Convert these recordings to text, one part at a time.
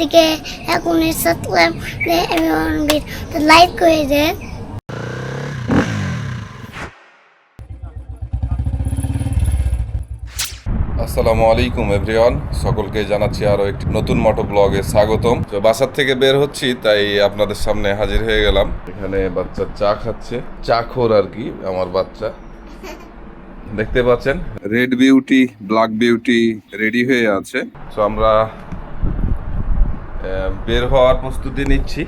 থেকে এখন আমি লাইক করে দে। আসসালামু আলাইকুম এভরিওয়ান সকলকে জানাচ্ছি আরও একটি নতুন মোটো ব্লগে স্বাগতম। তো বাসার থেকে বের হচ্ছি, তাই আপনাদের সামনে হাজির হয়ে গেলাম। এখানে বাচ্চা চা খাচ্ছে। চা খোর আর কি, আমার বাচ্চা। দেখতে পাচ্ছেন? Red beauty black beauty ready হয়ে আছে। তো আমরা বের হওয়ার প্রস্তুতি নিচ্ছি।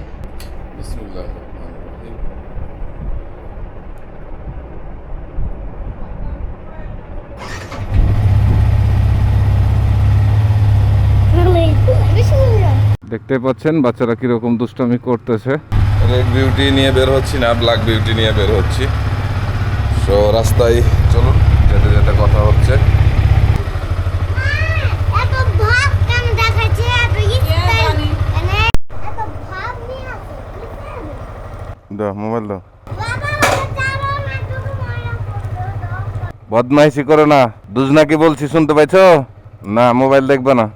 দেখতে পাচ্ছেন বাচ্চারা কীরকম দুষ্টামি করতেছে। রেড বিউটি নিয়ে বের হচ্ছি না ব্ল্যাক বিউটি নিয়ে বের হচ্ছি। সো রাস্তায় চলুন যেতে যেতে কথা হচ্ছে। দাও, মোবাইল দাও। বদমাইশি করো না, দুজনা কি বলছি শুনতে পাইছো? না, মোবাইল দেখবে না।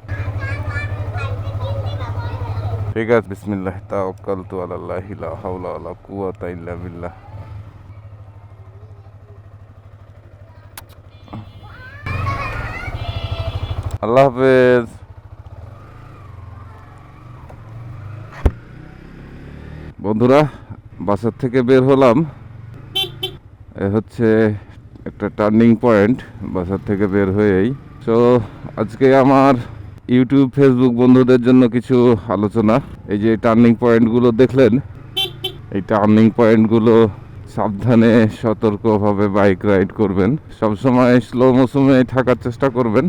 ঠিক আছে, বিসমিল্লাহ, তাওয়াক্কালতু আলাল্লাহ, লা হাওলা ওয়ালা কুওয়াতা ইল্লা বিল্লাহ। আল্লাহ হাফেজ। বন্ধুরা বাসার থেকে বের হলাম। এ হচ্ছে একটা টার্নিং পয়েন্ট বাসার থেকে বের হয়েই। তো আজকে আমার ইউটিউব ফেসবুক বন্ধুদের জন্য কিছু আলোচনা। এই যে টার্নিং পয়েন্টগুলো দেখলেন, এই টার্নিং পয়েন্টগুলো সাবধানে, সতর্কভাবে বাইক রাইড করবেন। সবসময় স্লো মৌসুমে থাকার চেষ্টা করবেন।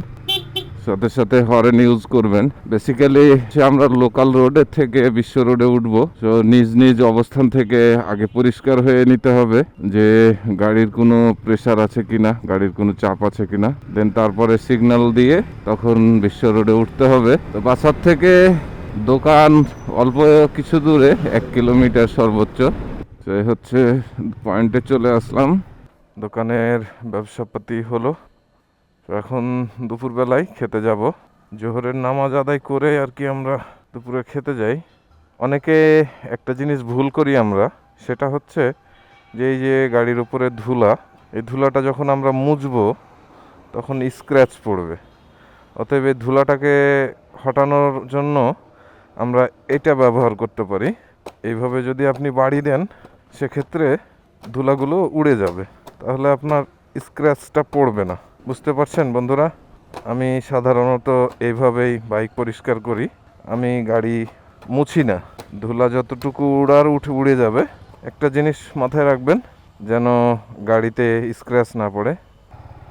সাথে সাথে হরেন ইউজ করবেন। বেসিক্যালি আমরা লোকাল রোডের থেকে বিশ্ব রোডে উঠবো। তো নিজ নিজ অবস্থান থেকে আগে পরিষ্কার হয়ে নিতে হবে যে গাড়ির কোনো প্রেশার আছে কিনা, গাড়ির কোনো চাপ আছে কিনা। দেন তারপরে সিগন্যাল দিয়ে তখন বিশ্ব রোডে উঠতে হবে। তো বাসার থেকে দোকান অল্প কিছু দূরে, এক কিলোমিটার সর্বোচ্চ। তো হচ্ছে পয়েন্টে চলে আসলাম। দোকানের ব্যবসাপাতি হলো তো এখন দুপুরবেলায় খেতে যাব। জোহরের নামাজ আদায় করে আর কি আমরা দুপুরে খেতে যাই। অনেকে একটা জিনিস ভুল করি আমরা, সেটা হচ্ছে যে এই যে গাড়ির উপরে ধুলা, এই ধুলাটা যখন আমরা মুছবো, তখন স্ক্র্যাচ পড়বে। অতএব এই ধুলাটাকে হটানোর জন্য আমরা এটা ব্যবহার করতে পারি। এইভাবে যদি আপনি বাড়ি দেন, সেক্ষেত্রে ধুলাগুলো উড়ে যাবে। তাহলে আপনার স্ক্র্যাচটা পড়বে না। বুঝতে পারছেন বন্ধুরা? আমি সাধারণত এইভাবেই বাইক পরিষ্কার করি। আমি গাড়ি মুছি না। ধুলা যতটুকু উড়ার উঠে উড়ে যাবে। একটা জিনিস মাথায় রাখবেন, যেন গাড়িতে স্ক্র্যাচ না পড়ে।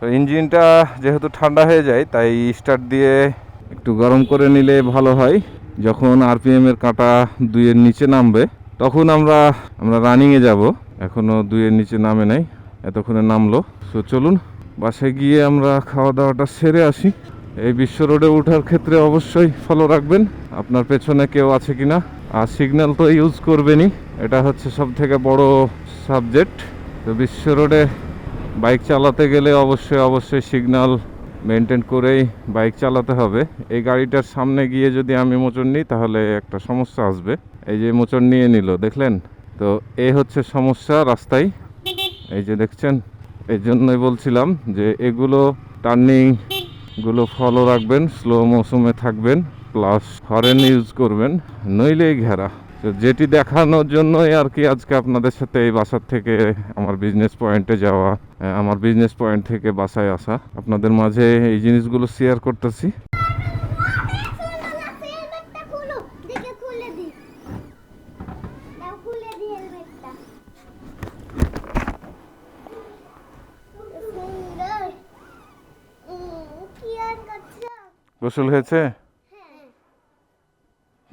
তো ইঞ্জিনটা যেহেতু ঠান্ডা হয়ে যায়, তাই স্টার্ট দিয়ে একটু গরম করে নিলে ভালো হয়। যখন আরপিএম এর কাঁটা দুইয়ের নিচে নামবে, তখন আমরা আমরা রানিংয়ে যাব। এখনও দুইয়ের নিচে নামে নাই, এতক্ষণে নামলো। সো চলুন বাসায় গিয়ে আমরা খাওয়া দাওয়াটা সেরে আসি। এই বিশ্ব রোডে ওঠার ক্ষেত্রে অবশ্যই ফলো রাখবেন। আপনার পেছনে কেউ আছে কিনা? আর সিগন্যাল তো ইউজ করবেনই। এটা হচ্ছে সব থেকে বড় সাবজেক্ট তো বিশ্ব রোডে বাইক চালাতে গেলে অবশ্যই অবশ্যই সিগন্যাল মেনটেন করেই বাইক চালাতে হবে। এই গাড়িটার সামনে গিয়ে যদি আমি মোচন নিই, তাহলে একটা সমস্যা আসবে। এই যে মোচন নিয়ে নিল, দেখলেন? তো এ হচ্ছে সমস্যা রাস্তায়। এই যে দেখছেন? এই জন্যই বলছিলাম যে এগুলো টার্নিংগুলো ফলো রাখবেন স্লো মৌসুমে থাকবেন প্লাস হরেন ইউজ করবেন, নইলেই ঘেরা। তো যেটি দেখানোর জন্যই আর কি আজকে আপনাদের সাথে এই বাসার থেকে আমার বিজনেস পয়েন্টে যাওয়া, আমার বিজনেস পয়েন্ট থেকে বাসায় আসা। আপনাদের মাঝে এই জিনিসগুলো শেয়ার করতেছি। গোসল হয়েছে?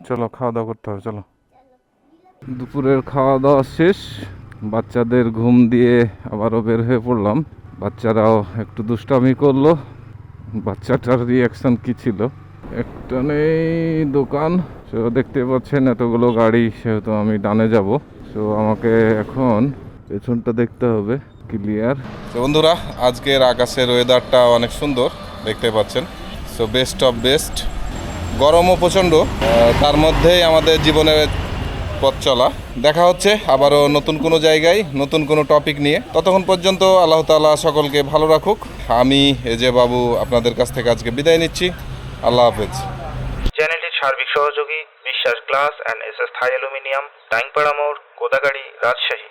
চলো খাওয়া দাওয়া করতে হবে, চলো। দুপুরের খাওয়া দাওয়া শেষ। বাচ্চাদের ঘুম দিয়ে আবারও বের হয়ে পড়লাম। বাচ্চারাও একটু দুষ্টামি করল। বাচ্চাটার রিয়াকশন কি ছিল? একটা নেই দোকান। সো, দেখতে পাচ্ছেন এতগুলো গাড়ি, সেহেতু আমি ডানে যাব। সো, আমাকে এখন পেছনটা দেখতে হবে ক্লিয়ার বন্ধুরা, আজকের আকাশের ওয়েদারটা অনেক সুন্দর, দেখতে পাচ্ছেন। সো বেস্ট অফ বেস্ট গরমও প্রচণ্ড তার মধ্যেই আমাদের জীবনের পথ চলা। দেখা হচ্ছে আবারও নতুন কোনো জায়গায়, নতুন কোনো টপিক নিয়ে। ততক্ষণ পর্যন্ত আল্লাহ তাআলা সকলকে ভালো রাখুক। আমি এজে বাবু আপনাদের কাছ থেকে আজকে বিদায় নিচ্ছি। আল্লাহ হাফেজ। চ্যানেলটির সার্বিক সহযোগী, Biswas glass and S S Thai aluminium Taingpara মোড়, কোদাগাড়ি, রাজশাহী।